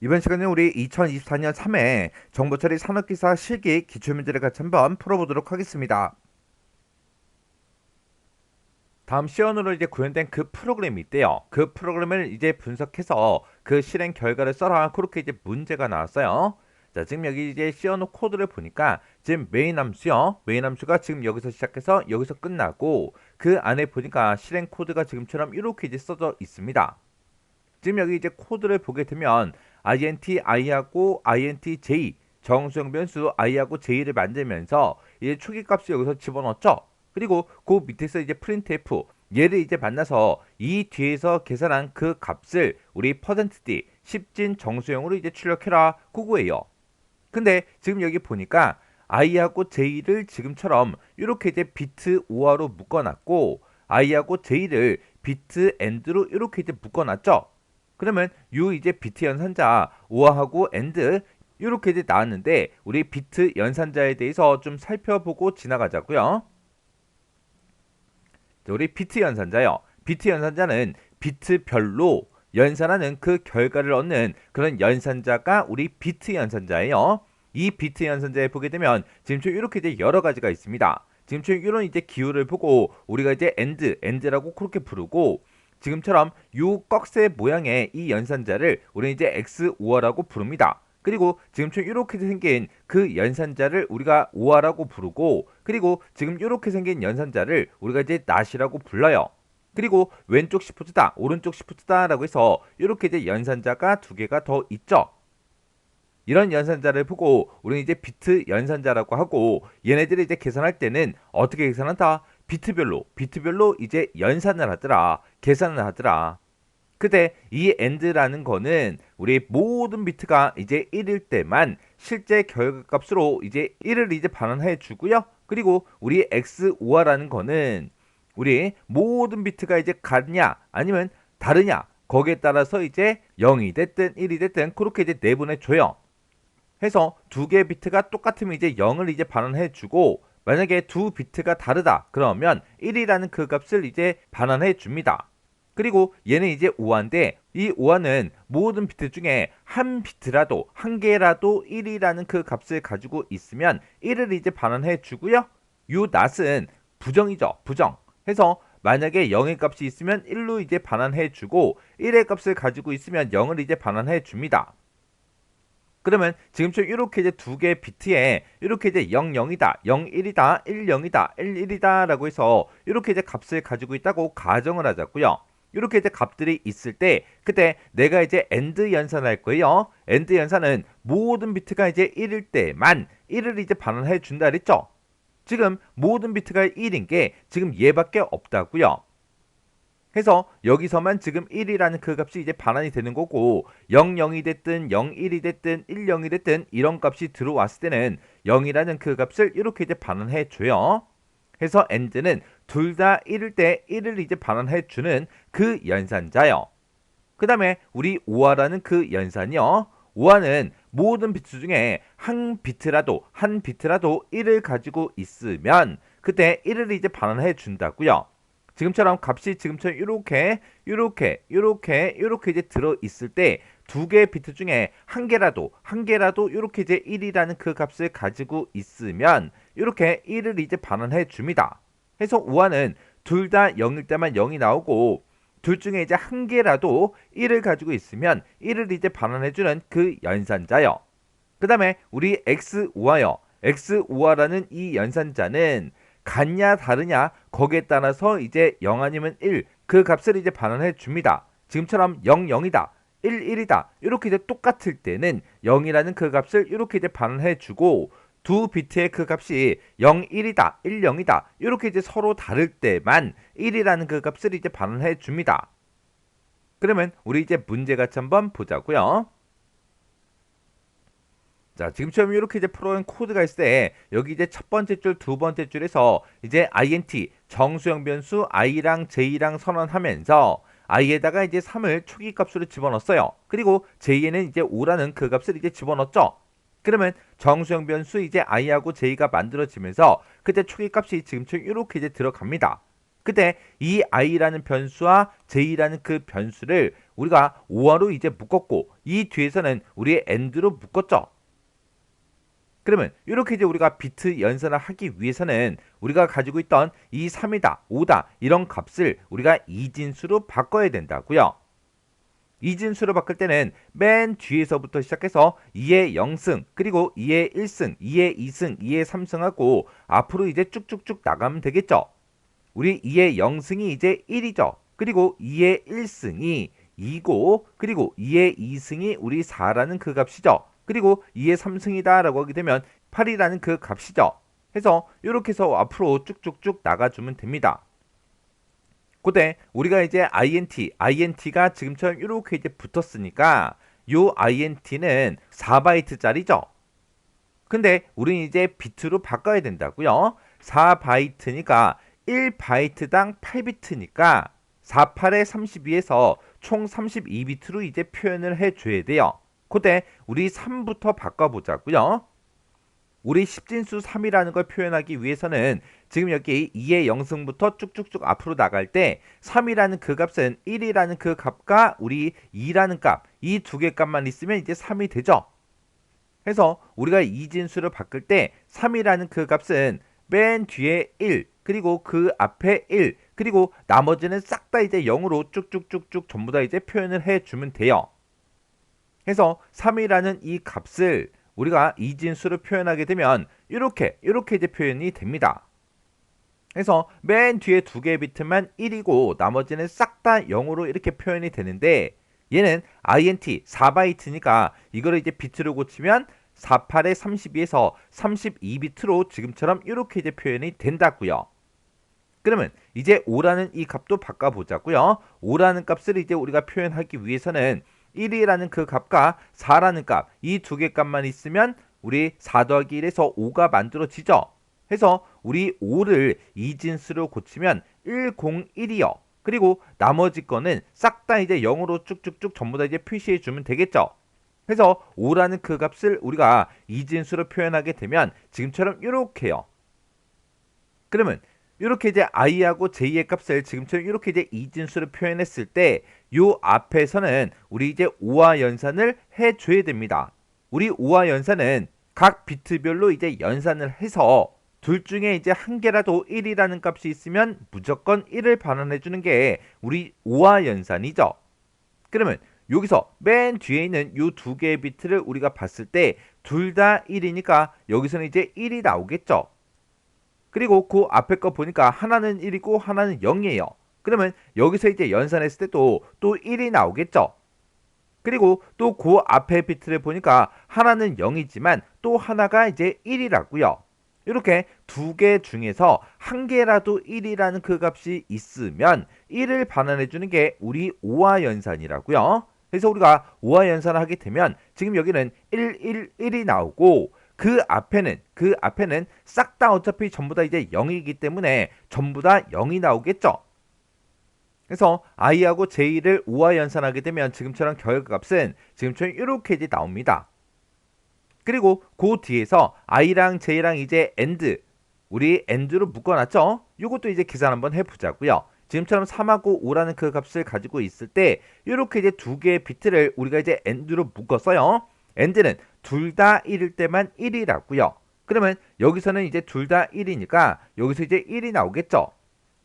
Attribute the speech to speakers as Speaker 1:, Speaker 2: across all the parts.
Speaker 1: 이번 시간에 우리 2024년 3회 정보 처리 산업기사 실기 기출문제를 같이 한번 풀어보도록 하겠습니다. 다음 시연으로 이제 구현된 그 프로그램이 있대요. 그 프로그램을 이제 분석해서 그 실행 결과를 써라. 그렇게 이제 문제가 나왔어요. 자, 지금 여기 이제 시연호 코드를 보니까 지금 메인 함수요. 메인 함수가 지금 여기서 시작해서 여기서 끝나고 그 안에 보니까 실행 코드가 지금처럼 이렇게 이제 써져 있습니다. 지금 여기 이제 코드를 보게 되면 int i하고 int j 정수형 변수 i하고 j를 만들면서 이제 초기 값을 여기서 집어넣었죠. 그리고 그 밑에서 이제 printf 얘를 이제 만나서 이 뒤에서 계산한 그 값을 우리 %d 10진 정수형으로 이제 출력해라 그거예요. 근데 지금 여기 보니까 i하고 j를 지금처럼 이렇게 이제 비트 우화로 묶어놨고 i하고 j를 비트 end로 이렇게 이제 묶어놨죠. 그러면 요 이제 비트 연산자 우화하고 엔드 이렇게 이제 나왔는데 우리 비트 연산자에 대해서 좀 살펴보고 지나가자고요. 자, 우리 비트 연산자요. 비트 연산자는 비트별로 연산하는 그 결과를 얻는 그런 연산자가 우리 비트 연산자예요. 이 비트 연산자에 보게 되면 지금처럼 이렇게 이제 여러 가지가 있습니다. 지금처럼 이런 이제 기호를 보고 우리가 이제 엔드, 엔드라고 그렇게 부르고 지금처럼 요 꺽쇠 모양의 이 연산자를 우리는 이제 X5화라고 부릅니다. 그리고 지금처럼 이렇게 생긴 그 연산자를 우리가 5화라고 부르고 그리고 지금 이렇게 생긴 연산자를 우리가 이제 낫이라고 불러요. 그리고 왼쪽 시프트다, 오른쪽 시프트다 라고 해서 이렇게 이제 연산자가 두 개가 더 있죠. 이런 연산자를 보고 우리는 이제 비트 연산자라고 하고 얘네들이 이제 계산할 때는 어떻게 계산한다? 비트별로 비트별로 이제 연산을 하더라 계산을 하더라. 그때 이 end라는 거는 우리 모든 비트가 이제 1일 때만 실제 결과값으로 이제 1을 이제 반환해 주고요. 그리고 우리 x5화라는 거는 우리 모든 비트가 이제 같냐 아니면 다르냐 거기에 따라서 이제 0이 됐든 1이 됐든 그렇게 이제 내보내 줘요. 해서 두 개의 비트가 똑같으면 이제 0을 이제 반환해 주고 만약에 두 비트가 다르다 그러면 1이라는 그 값을 이제 반환해 줍니다. 그리고 얘는 이제 5화인데 이 5화는 모든 비트 중에 한 비트라도 한 개라도 1이라는 그 값을 가지고 있으면 1을 이제 반환해 주고요. 요 낫은 부정이죠. 부정. 해서 만약에 0의 값이 있으면 1로 이제 반환해 주고 1의 값을 가지고 있으면 0을 이제 반환해 줍니다. 그러면 지금처럼 이렇게 이제 두 개의 비트에 이렇게 이제 0, 0이다, 0, 1이다, 1, 0이다, 1, 1이다 라고 해서 이렇게 이제 값을 가지고 있다고 가정을 하자고요. 이렇게 이제 값들이 있을 때 그때 내가 이제 엔드 연산할 거예요. 엔드 연산은 모든 비트가 이제 1일 때만 1을 이제 반환해 준다 그랬죠. 지금 모든 비트가 1인 게 지금 얘밖에 없다고요. 해서 여기서만 지금 1이라는 그 값이 이제 반환이 되는 거고 0, 0이 됐든 0, 1이 됐든 1, 0이 됐든 이런 값이 들어왔을 때는 0이라는 그 값을 이렇게 이제 반환해 줘요. 해서 end는 둘 다 1일 때 1을 이제 반환해 주는 그 연산자요. 그 다음에 우리 5화라는 그 연산이요. 5화는 모든 비트 중에 한 비트라도 한 비트라도 1을 가지고 있으면 그때 1을 이제 반환해 준다고요. 지금처럼 값이 지금처럼 이렇게 이렇게 이렇게 이렇게 이제 들어 있을 때 두 개의 비트 중에 한 개라도 한 개라도 이렇게 이제 1이라는 그 값을 가지고 있으면 이렇게 1을 이제 반환해 줍니다. 해서 5화는 둘다 0일 때만 0이 나오고 둘 중에 이제 한 개라도 1을 가지고 있으면 1을 이제 반환해 주는 그 연산자요. 그 다음에 우리 x5화요. x5화라는 이 연산자는 같냐 다르냐 거기에 따라서 이제 0 아니면 1 그 값을 이제 반환해 줍니다. 지금처럼 0 0이다. 1 1이다. 이렇게 이제 똑같을 때는 0이라는 그 값을 이렇게 이제 반환해 주고 두 비트의 그 값이 0 1이다. 1 0이다. 이렇게 이제 서로 다를 때만 1이라는 그 값을 이제 반환해 줍니다. 그러면 우리 이제 문제 같이 한번 보자고요. 자, 지금처럼 이렇게 이제 프로그램 코드가 있을 때 여기 이제 첫 번째 줄, 두 번째 줄에서 이제 int 정수형 변수 i랑 j랑 선언하면서 i에다가 이제 3을 초기 값으로 집어넣었어요. 그리고 j에는 이제 5라는 그 값을 이제 집어넣었죠. 그러면 정수형 변수 이제 i하고 j가 만들어지면서 그때 초기 값이 지금처럼 이렇게 이제 들어갑니다. 그때 이 i라는 변수와 j라는 그 변수를 우리가 5화로 이제 묶었고 이 뒤에서는 우리의 end로 묶었죠. 그러면 이렇게 이제 우리가 비트 연산을 하기 위해서는 우리가 가지고 있던 이 3이다, 5다 이런 값을 우리가 이진수로 바꿔야 된다고요. 이진수로 바꿀 때는 맨 뒤에서부터 시작해서 2의 0승, 그리고 2의 1승, 2의 2승, 2의 3승 하고 앞으로 이제 쭉쭉쭉 나가면 되겠죠. 우리 2의 0승이 이제 1이죠. 그리고 2의 1승이 2고 그리고 2의 2승이 우리 4라는 그 값이죠. 그리고 2의 3승이다 라고 하게 되면 8이라는 그 값이죠. 해서 이렇게 해서 앞으로 쭉쭉쭉 나가주면 됩니다. 그때 우리가 이제 int, int가 지금처럼 이렇게 이제 붙었으니까 요 int는 4바이트짜리죠. 근데 우리는 이제 비트로 바꿔야 된다고요. 4바이트니까 1바이트당 8비트니까 48에 32에서 총 32비트로 이제 표현을 해줘야 돼요. 그때 우리 3부터 바꿔보자고요. 우리 10진수 3이라는 걸 표현하기 위해서는 지금 여기 2의 0승부터 쭉쭉쭉 앞으로 나갈 때 3이라는 그 값은 1이라는 그 값과 우리 2라는 값, 이 두 개 값만 있으면 이제 3이 되죠. 해서 우리가 이 진수를 바꿀 때 3이라는 그 값은 맨 뒤에 1, 그리고 그 앞에 1, 그리고 나머지는 싹 다 이제 0으로 쭉쭉쭉쭉 전부 다 이제 표현을 해주면 돼요. 해서 3이라는 이 값을 우리가 이진수로 표현하게 되면 이렇게 이렇게 이제 표현이 됩니다. 그래서 맨 뒤에 두 개의 비트만 1이고 나머지는 싹 다 0으로 이렇게 표현이 되는데 얘는 int 4바이트니까 이거를 이제 비트로 고치면 48에 32에서 32비트로 지금처럼 이렇게 이제 표현이 된다고요. 그러면 이제 5라는 이 값도 바꿔보자고요. 5라는 값을 이제 우리가 표현하기 위해서는 1이라는 그 값과 4라는 값, 이 두 개 값만 있으면 우리 4 더하기 1에서 5가 만들어지죠. 해서 우리 5를 이진수로 고치면 101이요. 그리고 나머지 거는 싹 다 이제 0으로 쭉쭉쭉 전부 다 이제 표시해 주면 되겠죠. 해서 5라는 그 값을 우리가 이진수로 표현하게 되면 지금처럼 이렇게요. 그러면 이렇게 이제 i하고 j의 값을 지금처럼 이렇게 이제 이진수로 표현했을 때요 앞에서는 우리 이제 5와 연산을 해줘야 됩니다. 우리 5와 연산은 각 비트별로 이제 연산을 해서 둘 중에 이제 한 개라도 1이라는 값이 있으면 무조건 1을 반환해 주는 게 우리 5와 연산이죠. 그러면 여기서 맨 뒤에 있는 요두 개의 비트를 우리가 봤을 때 둘 다 1이니까 여기서는 이제 1이 나오겠죠. 그리고 그 앞에 거 보니까 하나는 1이고 하나는 0이에요. 그러면 여기서 이제 연산했을 때도 또 1이 나오겠죠. 그리고 또 그 앞에 비트를 보니까 하나는 0이지만 또 하나가 이제 1이라고요. 이렇게 두 개 중에서 한 개라도 1이라는 그 값이 있으면 1을 반환해 주는 게 우리 5화 연산이라고요. 그래서 우리가 5화 연산을 하게 되면 지금 여기는 1, 1, 1이 나오고 그 앞에는 그 앞에는 싹 다 어차피 전부 다 이제 0이기 때문에 전부 다 0이 나오겠죠. 그래서 i하고 j를 5와 연산하게 되면 지금처럼 결과값은 지금처럼 이렇게 이제 나옵니다. 그리고 그 뒤에서 i랑 j랑 이제 and 우리 and로 묶어놨죠. 이것도 이제 계산 한번 해보자고요. 지금처럼 3하고 5라는 그 값을 가지고 있을 때 이렇게 이제 두 개의 비트를 우리가 이제 and로 묶었어요. and는 둘 다 1일 때만 1이라고요. 그러면 여기서는 이제 둘 다 1이니까 여기서 이제 1이 나오겠죠.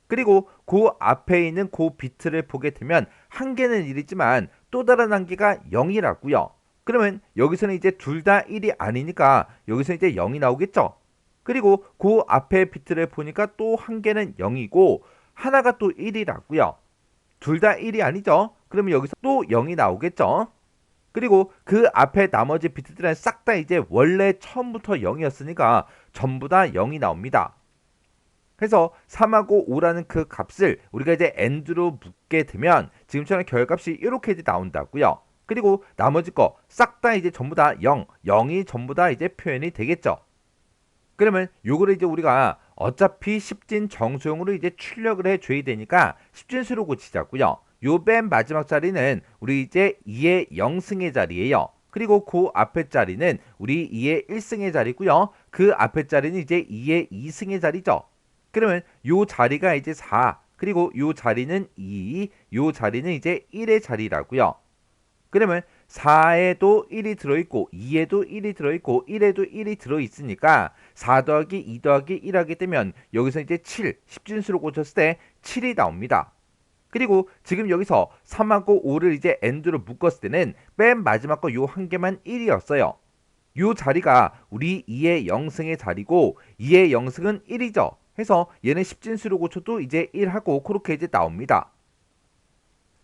Speaker 1: 그리고 그 앞에 있는 그 비트를 보게 되면 한 개는 1이지만 또 다른 한 개가 0이라고요. 그러면 여기서는 이제 둘 다 1이 아니니까 여기서 이제 0이 나오겠죠. 그리고 그 앞에 비트를 보니까 또 한 개는 0이고 하나가 또 1이라고요. 둘 다 1이 아니죠. 그러면 여기서 또 0이 나오겠죠. 그리고 그 앞에 나머지 비트들은 싹 다 이제 원래 처음부터 0이었으니까 전부 다 0이 나옵니다. 그래서 3하고 5라는 그 값을 우리가 이제 end로 묶게 되면 지금처럼 결값이 이렇게 나온다고요. 그리고 나머지 거 싹 다 이제 전부 다 0, 0이 전부 다 이제 표현이 되겠죠. 그러면 요거를 이제 우리가 어차피 10진 정수용으로 이제 출력을 해줘야 되니까 10진수로 고치자고요. 요 맨 마지막 자리는 우리 이제 2의 0승의 자리예요. 그리고 그 앞에 자리는 우리 2의 1승의 자리고요. 그 앞에 자리는 이제 2의 2승의 자리죠. 그러면 요 자리가 이제 4 그리고 요 자리는 2, 요 자리는 이제 1의 자리라고요. 그러면 4에도 1이 들어있고 2에도 1이 들어있고 1에도 1이 들어있으니까 4 더하기 2 더하기 1 하게 되면 여기서 이제 7, 10진수로 고쳤을 때 7이 나옵니다. 그리고 지금 여기서 3하고 5를 이제 end로 묶었을 때는 맨 마지막 거 요 한 개만 1이었어요. 요 자리가 우리 2의 0승의 자리고 2의 0승은 1이죠. 해서 얘는 10진수로 고쳐도 이제 1하고 그렇게 이제 나옵니다.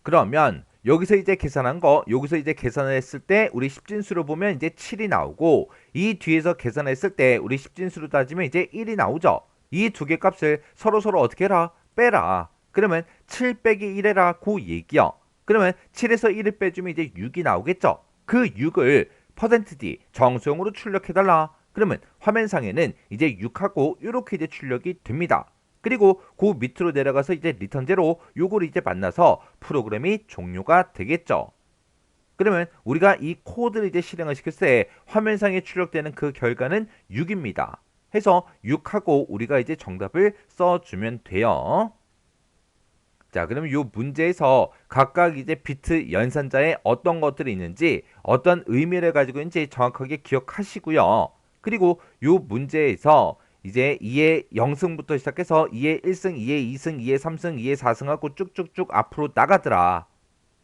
Speaker 1: 그러면 여기서 이제 계산한 거 여기서 이제 계산을 했을 때 우리 10진수로 보면 이제 7이 나오고 이 뒤에서 계산했을 때 우리 10진수로 따지면 이제 1이 나오죠. 이 두 개 값을 서로 서로 어떻게 해라? 빼라. 그러면 7 빼기 1해라 고 얘기요. 그러면 7에서 1을 빼주면 이제 6이 나오겠죠. 그 6을 %d 정수용으로 출력해달라. 그러면 화면상에는 이제 6하고 이렇게 이제 출력이 됩니다. 그리고 그 밑으로 내려가서 이제 리턴 제로 요걸 이제 만나서 프로그램이 종료가 되겠죠. 그러면 우리가 이 코드를 이제 실행을 시켰을 때 화면상에 출력되는 그 결과는 6입니다. 해서 6하고 우리가 이제 정답을 써주면 돼요. 자, 그러면 이 문제에서 각각 이제 비트 연산자에 어떤 것들이 있는지 어떤 의미를 가지고 있는지 정확하게 기억하시고요. 그리고 이 문제에서 이제 2의 0승부터 시작해서 2의 1승, 2의 2승, 2의 3승, 2의 4승 하고 쭉쭉쭉 앞으로 나가더라.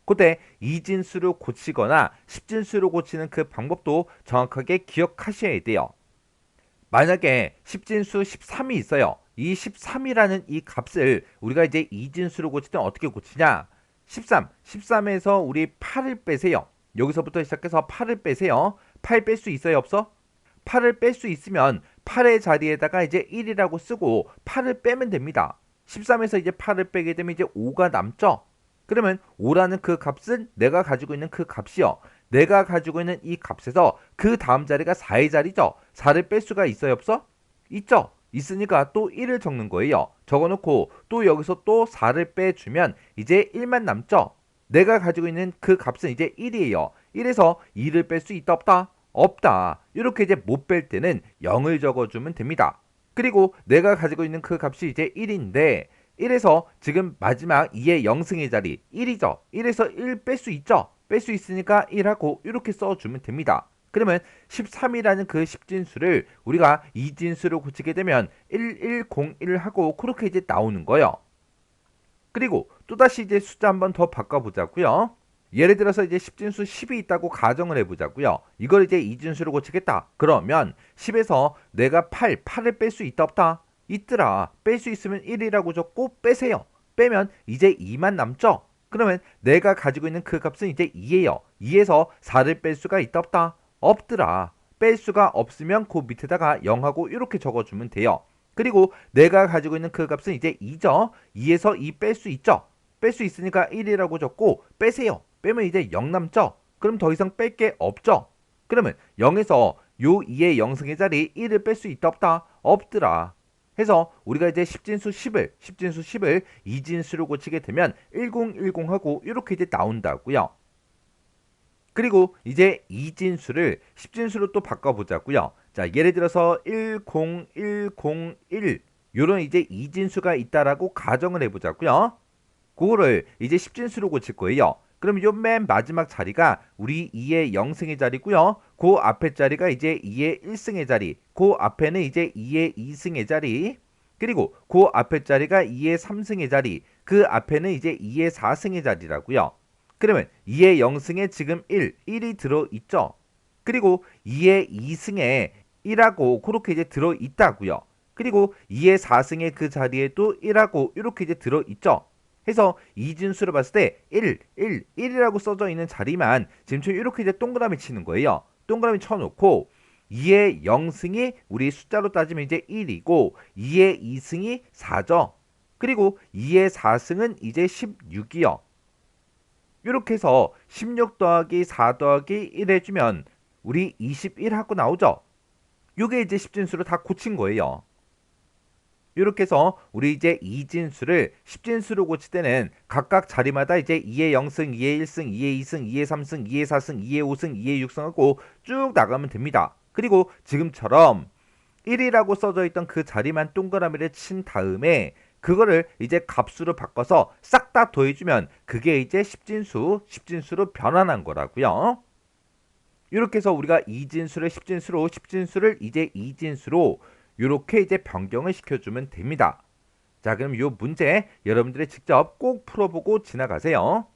Speaker 1: 그때 이진수로 고치거나 십진수로 고치는 그 방법도 정확하게 기억하셔야 돼요. 만약에 십진수 13이 있어요. 이 13이라는 이 값을 우리가 이제 이진수로 고칠 때 어떻게 고치냐? 13, 13에서 우리 8을 빼세요. 여기서부터 시작해서 8을 빼세요. 8 뺄 수 있어요, 없어? 8을 뺄 수 있으면 8의 자리에다가 이제 1이라고 쓰고 8을 빼면 됩니다. 13에서 이제 8을 빼게 되면 이제 5가 남죠? 그러면 5라는 그 값은 내가 가지고 있는 그 값이요. 내가 가지고 있는 이 값에서 그 다음 자리가 4의 자리죠? 4를 뺄 수가 있어요, 없어? 있죠? 있으니까 또 1을 적는 거예요. 적어놓고 또 여기서 또 4를 빼주면 이제 1만 남죠? 내가 가지고 있는 그 값은 이제 1이에요. 1에서 2를 뺄 수 있다 없다? 없다. 이렇게 이제 못 뺄 때는 0을 적어주면 됩니다. 그리고 내가 가지고 있는 그 값이 이제 1인데 1에서 지금 마지막 2의 0승의 자리 1이죠. 1에서 1 뺄 수 있죠. 뺄 수 있으니까 1하고 이렇게 써주면 됩니다. 그러면 13이라는 그 10진수를 우리가 2진수로 고치게 되면 1101 하고 그렇게 이제 나오는 거예요. 그리고 또다시 이제 숫자 한번 더 바꿔보자고요. 예를 들어서 이제 10진수 10이 있다고 가정을 해보자고요. 이걸 이제 2진수로 고치겠다. 그러면 10에서 내가 8, 8을 뺄 수 있다 없다? 있더라. 뺄 수 있으면 1이라고 적고 빼세요. 빼면 이제 2만 남죠? 그러면 내가 가지고 있는 그 값은 이제 2예요. 2에서 4를 뺄 수가 있다 없다? 없더라. 뺄 수가 없으면 그 밑에다가 0하고 이렇게 적어주면 돼요. 그리고 내가 가지고 있는 그 값은 이제 2죠. 2에서 2 뺄 수 있죠. 뺄 수 있으니까 1이라고 적고 빼세요. 빼면 이제 0 남죠. 그럼 더 이상 뺄 게 없죠. 그러면 0에서 요 2의 0승의 자리 1을 뺄 수 있다 없다? 없더라. 해서 우리가 이제 10진수 10을 10진수 10을 2진수로 고치게 되면 1010하고 이렇게 이제 나온다고요. 그리고 이제 2진수를 10진수로 또 바꿔보자고요. 자, 예를 들어서 10101 요런 이제 2진수가 있다라고 가정을 해보자고요. 그거를 이제 10진수로 고칠 거예요. 그럼 요 맨 마지막 자리가 우리 2의 0승의 자리고요. 그 앞에 자리가 이제 2의 1승의 자리. 그 앞에는 이제 2의 2승의 자리. 그리고 그 앞에 자리가 2의 3승의 자리. 그 앞에는 이제 2의 4승의 자리라고요. 그러면 2의 0승에 지금 1, 1이 들어 있죠. 그리고 2의 2승에 1하고 그렇게 이제 들어 있다고요. 그리고 2의 4승의 그 자리에도 1하고 이렇게 이제 들어 있죠. 해서 이진수를 봤을 때 1, 1, 1이라고 써져 있는 자리만 지금 이렇게 이제 동그라미 치는 거예요. 동그라미 쳐놓고 2의 0승이 우리 숫자로 따지면 이제 1이고 2의 2승이 4죠. 그리고 2의 4승은 이제 16이요. 이렇게 해서 16 더하기 4 더하기 1 해주면 우리 21 하고 나오죠. 요게 이제 10진수로 다 고친 거예요. 이렇게 해서 우리 이제 이진수를 10진수로 고칠 때는 각각 자리마다 이제 2의 0승, 2의 1승, 2의 2승, 2의 3승, 2의 4승, 2의 5승, 2의 6승 하고 쭉 나가면 됩니다. 그리고 지금처럼 1이라고 써져 있던 그 자리만 동그라미를 친 다음에 그거를 이제 값수로 바꿔서 싹 다 더해주면 그게 이제 십진수, 십진수로 변환한 거라고요. 이렇게 해서 우리가 이진수를 십진수로, 십진수를 이제 이진수로 이렇게 이제 변경을 시켜주면 됩니다. 자, 그럼 이 문제 여러분들이 직접 꼭 풀어보고 지나가세요.